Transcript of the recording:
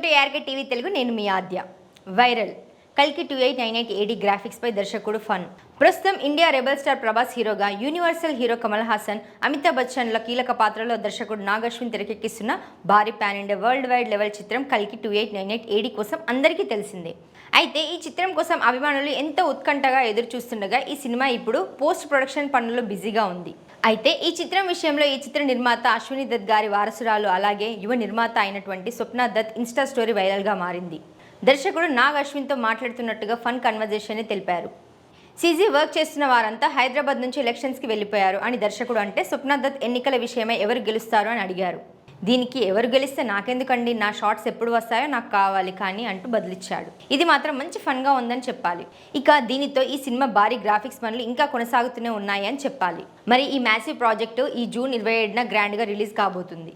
KRK TV Telugu. నేను మీ ఆద్య. Viral. కల్కి two eight nine eight AD గ్రాఫిక్స్పై దర్శకుడు ఫన్. ప్రస్తుతం ఇండియా రెబల్ స్టార్ ప్రభాస్ హీరోగా యూనివర్సల్ హీరో కమల్ హాసన్ అమితాబ్ బచ్చన్ల కీలక పాత్రలో దర్శకుడు నాగ్ అశ్విన్ తెరకెక్కిస్తున్న భారీ pan India world wide level చిత్రం కల్కి two eight nine eight AD కోసం అందరికీ తెలిసిందే. అయితే ఈ చిత్రం కోసం అభిమానులు ఎంతో ఉత్కంఠగా ఎదురు చూస్తుండగా ఈ సినిమా ఇప్పుడు పోస్ట్ ప్రొడక్షన్ పనుల్లో బిజీగా ఉంది. అయితే ఈ చిత్రం విషయంలో ఈ చిత్ర నిర్మాత అశ్విని దత్ గారి వారసురాలు అలాగే యువ నిర్మాత అయినటువంటి స్వప్న దత్ ఇన్స్టా స్టోరీ వైరల్గా మారింది. దర్శకుడు నాగ్ అశ్విన్తో మాట్లాడుతున్నట్టుగా ఫన్ కన్వర్జేషన్ తెలిపారు. సీజీ వర్క్ చేస్తున్న వారంతా హైదరాబాద్ నుంచి ఎలక్షన్స్కి వెళ్ళిపోయారు అని దర్శకుడు అంటే స్వప్న దత్ ఎన్నికల విషయమై ఎవరు గెలుస్తారు అని అడిగారు. దీనికి ఎవరు గెలిస్తే నాకెందుకండి? నా షార్ట్స్ ఎప్పుడు వస్తాయో నాకు కావాలి కానీ అంటూ బదిలిచ్చాడు. ఇది మాత్రం మంచి ఫన్గా ఉందని చెప్పాలి. ఇక దీనితో ఈ సినిమా భారీ గ్రాఫిక్స్ పనులు ఇంకా కొనసాగుతూనే ఉన్నాయి అని చెప్పాలి. మరి ఈ మ్యాసివ్ ప్రాజెక్టు ఈ జూన్ ఇరవై ఏడున గ్రాండ్గా రిలీజ్ కాబోతుంది.